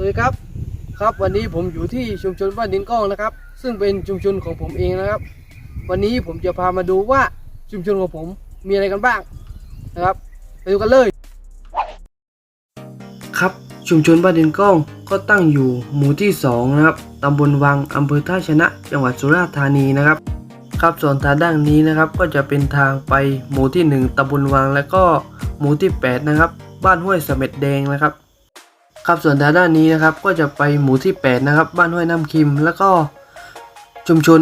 วัสดีครับครับวันนี้ผมอยู่ที่ชุมชนบ้านดินก้องนะครับ ซึ่งเป็นชุมชนของผมเองนะครับ วันนี้ผมจะพามาดูว่าชุมชนของผมมีอะไรกันบ้างนะครับไปดูกันเลย ครับชุมชนบ้านดินก้องก็ตั้งอยู่หมู่ที่สองนะครับตำบลวังอำเภอท่าชนะ จังหวัดสุราษฎร์ธานีนะครับ ครับส่วนทางด้านนี้นะครับก็จะเป็นทางไปหมู่ที่หนึ่งตำบลวัง แล้วก็หมู่ที่แปดนะครับ บ้านห้วยเสม็ดแดงนะครับ ครับส่วนทางด้านนี้นะครับก็จะไปหมู่ที่ 8 นะครับ บ้านห้วยน้ำคิม แล้วก็ชุมชน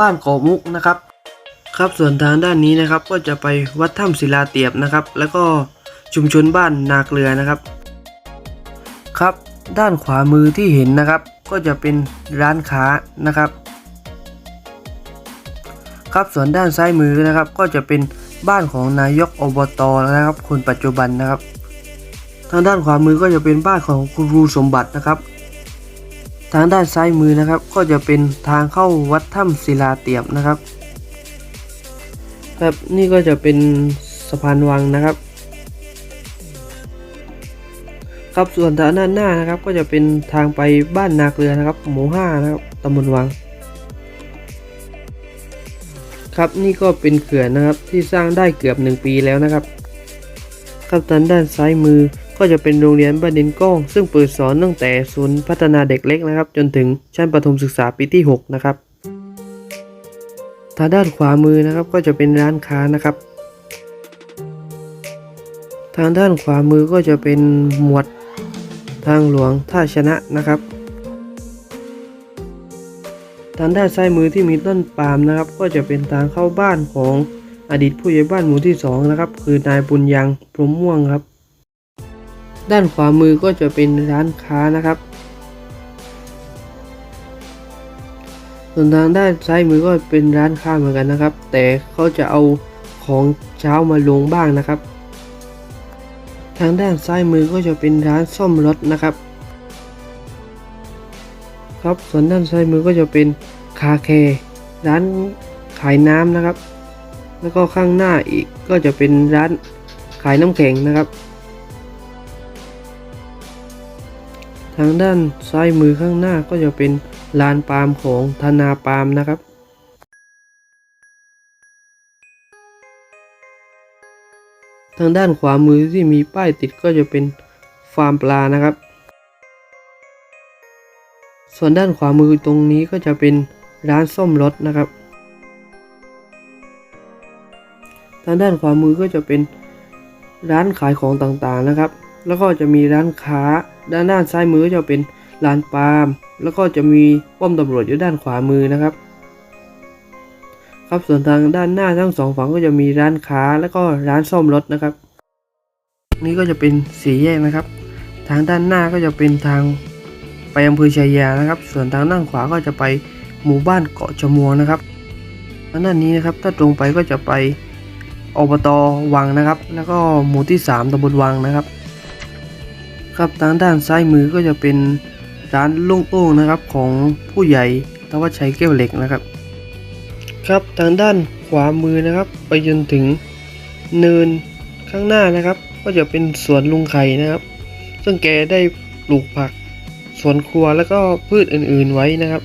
บ้านเกาะมุกนะครับ ครับส่วนทางด้านนี้นะครับก็จะไปวัดถ้ำศิลาเตียบนะครับ แล้วก็ชุมชนบ้านนาเกลือนะครับ ครับด้านขวามือที่เห็นนะครับ ก็จะเป็นร้านค้านะครับ ครับส่วนด้านซ้ายมือนะครับก็จะเป็นบ้านของนายกอบตนะครับคนปัจจุบันนะครับ ทางด้านขวามือก็จะเป็นบ้านของคุณครูสมบัตินะครับ ทางด้านซ้ายมือนะครับ ก็จะเป็นทางเข้าวัดถ้ำศิลาเตียบนะครับ ครับนี่ก็จะเป็นสะพานวังนะครับ ครับส่วนทางด้านหน้านะครับ ก็จะเป็นทางไปบ้านนาเกลือนะครับ หมู่ห้านะครับตำบลวังครับนี่ก็เป็นเขื่อนนะครับที่สร้างได้เกือบหนึ่งปีแล้วนะครับ ครับทางด้านซ้ายมือ ก็จะเป็นโรงเรียนบ้านดินก้อง ซึ่งเปิดสอนตั้งแต่ศูนย์พัฒนาเด็กเล็กนะครับ จนถึงชั้นประถมศึกษาปีที่ 6 นะครับทางด้านขวามือนะครับก็จะเป็นร้านค้านะครับ ทางด้านขวามือก็จะเป็นหมวดทางหลวงท่าชนะนะครับ ทางด้านซ้ายมือที่มีต้นปาล์มนะครับ ก็จะเป็นทางเข้าบ้านของ อดีตผู้ใหญ่บ้านหมู่ที่สองนะครับ คือนายบุญยังพรหมม่วงครับ ด้านขวามือก็จะเป็นร้านค้านะครับ ส่วนทางด้านซ้ายมือก็เป็นร้านค้าเหมือนกันนะครับ แต่เขาจะเอาของเช้ามาลงบ้างนะครับ ทางด้านซ้ายมือก็จะเป็นร้านซ่อมรถนะครับ ครับส่วนด้านซ้ายมือก็จะเป็นคาแคร์ร้านขายน้ำนะครับ แล้วก็ข้างหน้าอีกก็จะเป็นร้านขายน้ำแข็งนะครับ ทางด้านซ้ายมือข้างหน้าก็จะเป็นลานปาล์มของธนาปาล์มนะครับทางด้านขวามือที่มีป้ายติดก็จะเป็นฟาร์มปลานะครับ ส่วนด้านขวามือตรงนี้ก็จะเป็นร้านซ่อมรถนะครับางด้านขวามือก็จะเป็นร้านขายของต่างๆนะครับ แล้วก็จะมีร้านค้า ด้านด้านซ้ายมือก็จะเป็นร้านปาล์ม แล้วก็จะมีป้อมตำรวจอยู่ด้านขวามือนะครับ ครับส่วนทางด้านหน้าทั้งสองฝั่งก็จะมีร้านค้าแล้วก็ร้านซ่อมรถนะครับ นี่ก็จะเป็นสี่แยกนะครับ ทางด้านหน้าก็จะเป็นทางไปอำเภอชัยยานะครับ ส่วนทางด้านขวาก็จะไปหมู่บ้านเกาะชะมวงนะครับทางด้านนี้นะครับถ้าตรงไปก็จะไป อบตวังนะครับ แล้วก็หมู่ที่ 3ตำบลวังนะครับ ครับทางด้านซ้ายมือก็จะเป็นร้านล่งโต้งนะครับของผู้ใหญ่ทวัชชัยแก้วเหล็กนะครับ ครับทางด้านขวามือนะครับ ไปจนถึงเนินข้างหน้านะครับ ก็จะเป็นสวนลุงไข่นะครับ ซึ่งแกได้ปลูกผักสวนครัวแล้วก็พืชอื่นๆไว้นะครับ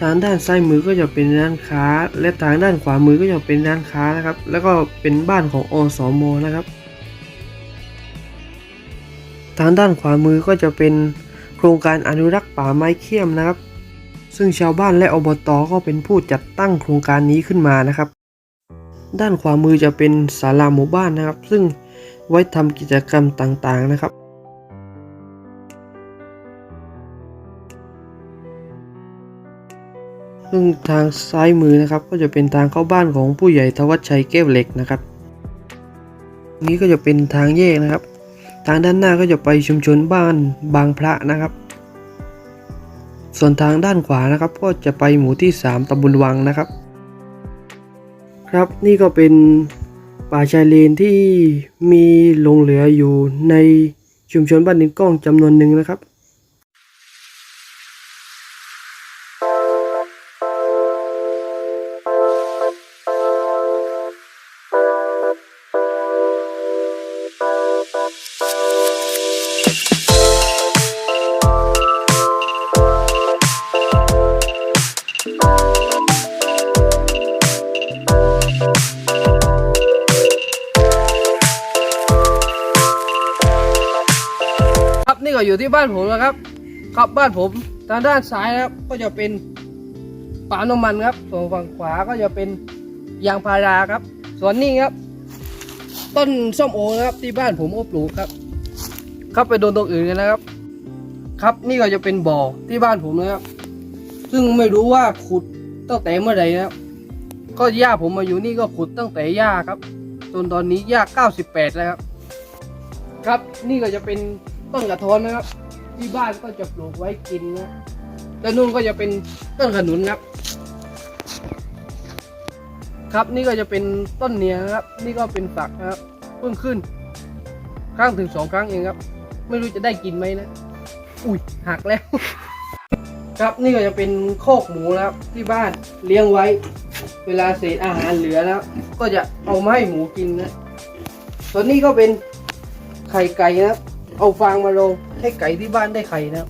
ทางด้านซ้ายมือก็จะเป็นร้านค้า และทางด้านขวามือก็จะเป็นร้านค้านะครับ แล้วก็เป็นบ้านของอสมนะครับ ทางด้านขวามือก็จะเป็นโครงการอนุรักษ์ป่าไม้เขี้ยมนะครับ ซึ่งชาวบ้านและอบตก็เป็นผู้จัดตั้งโครงการนี้ขึ้นมานะครับ ด้านขวามือจะเป็นศาลาหมู่บ้านนะครับ ซึ่งไว้ทำกิจกรรมต่างๆนะครับ ซึ่งทางซ้ายมือนะครับก็จะเป็นทางเข้าบ้านของผู้ใหญ่ทวัชชัยแก้วเหล็กนะครับ นี้ก็จะเป็นทางแยกนะครับ ทางด้านหน้าก็จะไปชุมชนบ้านบางพระนะครับ ส่วนทางด้านขวานะครับก็จะไปหมู่ที่ 3ตำบลวังนะครับ ครับนี่ก็เป็นป่าชายเลนที่มีหลงเหลืออยู่ในชุมชนบ้านดินก้องจำนวนหนึ่งนะครับ อยู่ที่บ้านผมนะครับครับบ้านผมทางด้านซ้ายนะครับ ก็จะเป็นปาล์มน้ำมันครับ ส่วนฝั่งขวาก็จะเป็นยางพาราครับ ส่วนนี้ครับ ต้นส้มโอนะครับที่บ้านผมก็ปลูกครับครับไปโดนตรงอื่นกันนะครับ ครับนี่ก็จะเป็นบ่อที่บ้านผมนะครับ ซึ่งไม่รู้ว่าขุดตั้งแต่เมื่อไหร่นะครับ ก็ย่าผมมาอยู่นี่ก็ขุดตั้งแต่ย่าครับ จนตอนนี้ย่า98แล้วครับ ครับนี่ก็จะเป็น ต้นกระท้อนนะครับ ที่บ้านก็จะปลูกไว้กินนะแล้วนู่นก็จะเป็นต้นขนุนครับ ครับนี่ก็จะเป็นต้นเนียนะครับ นี่ก็เป็นฝักนะครับเพิ่งขึ้น ครั้งถึงสองครั้งเองครับ ไม่รู้จะได้กินไหมนะ อุ้ยหักแล้ว ครับนี่ก็จะเป็นโคกหมูนะครับ ที่บ้านเลี้ยงไว้ เวลาเศษอาหารเหลือแล้ว ก็จะเอามาให้หมูกินนะส่วนนี้ก็เป็นไข่ไก่นะครับ เอาฟางมาลงให้ไก่ที่บ้านได้ไข่นะครับ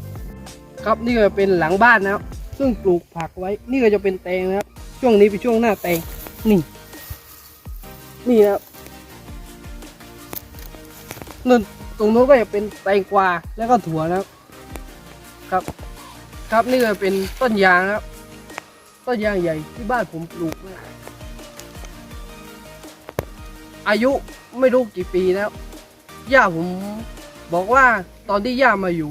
ครับนี่ก็เป็นหลังบ้านนะครับ ซึ่งปลูกผักไว้ นี่ก็จะเป็นแตงนะครับ ช่วงนี้เป็นช่วงหน้าแตงนี่ นี่นะครับนั่นตรงโน้นก็จะเป็นแตงกวาแล้วก็ถั่วนะครับ ครับ ครับนี่ก็เป็นต้นยางนะครับ ต้นยางใหญ่ที่บ้านผมปลูกนะอายุไม่รู้กี่ปีแล้วย่าผม บอกว่าตอนที่ย่ามาอยู่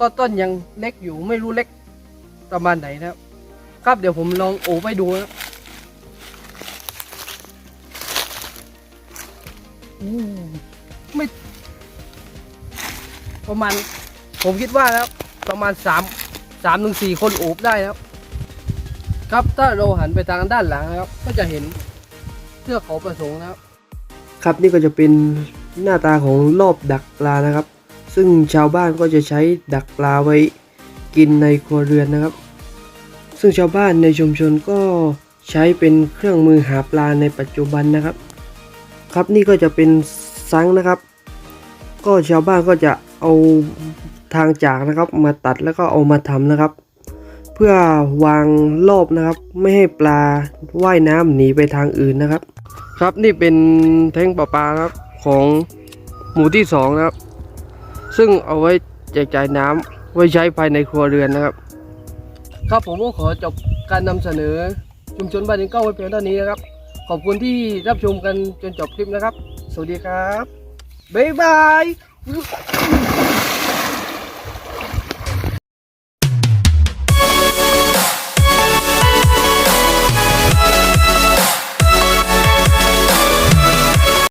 ก็ต้นยังเล็กอยู่ไม่รู้เล็กประมาณไหนนะครับ ครับเดี๋ยวผมลองโอบไปดูนะอู้ไม่ ประมาณ ผมคิดว่าแล้วประมาณสามสามถึงสี่คนโอบได้นะครับ ครับถ้าเราหันไปทางด้านหลังนะครับ ก็จะเห็นเทือเขาประสงค์นะครับ ครับนี่ก็จะเป็น หน้าตาของรอบดักปลานะครับ ซึ่งชาวบ้านก็จะใช้ดักปลาไว้กินในครัวเรือนนะครับ ซึ่งชาวบ้านในชุมชนก็ใช้เป็นเครื่องมือหาปลาในปัจจุบันนะครับ ครับนี่ก็จะเป็นซังนะครับ ก็ชาวบ้านก็จะเอาทางจากนะครับ มาตัดแล้วก็เอามาทำนะครับ เพื่อวางรอบนะครับ ไม่ให้ปลาว่ายน้ำหนีไปทางอื่นนะครับ ครับนี่เป็นแท้งประปลาครับ ของหมู่ที่สองนะครับ ซึ่งเอาไว้แจกจ่ายน้ำไว้ใช้ภายในครัวเรือนนะครับ ครับผมก็ขอจบการนำเสนอชุมชนบ้านยิงเก้าไว้เพียงเท่านี้นะครับ ขอบคุณที่รับชมกันจนจบคลิปนะครับ สวัสดีครับบ๊ายบาย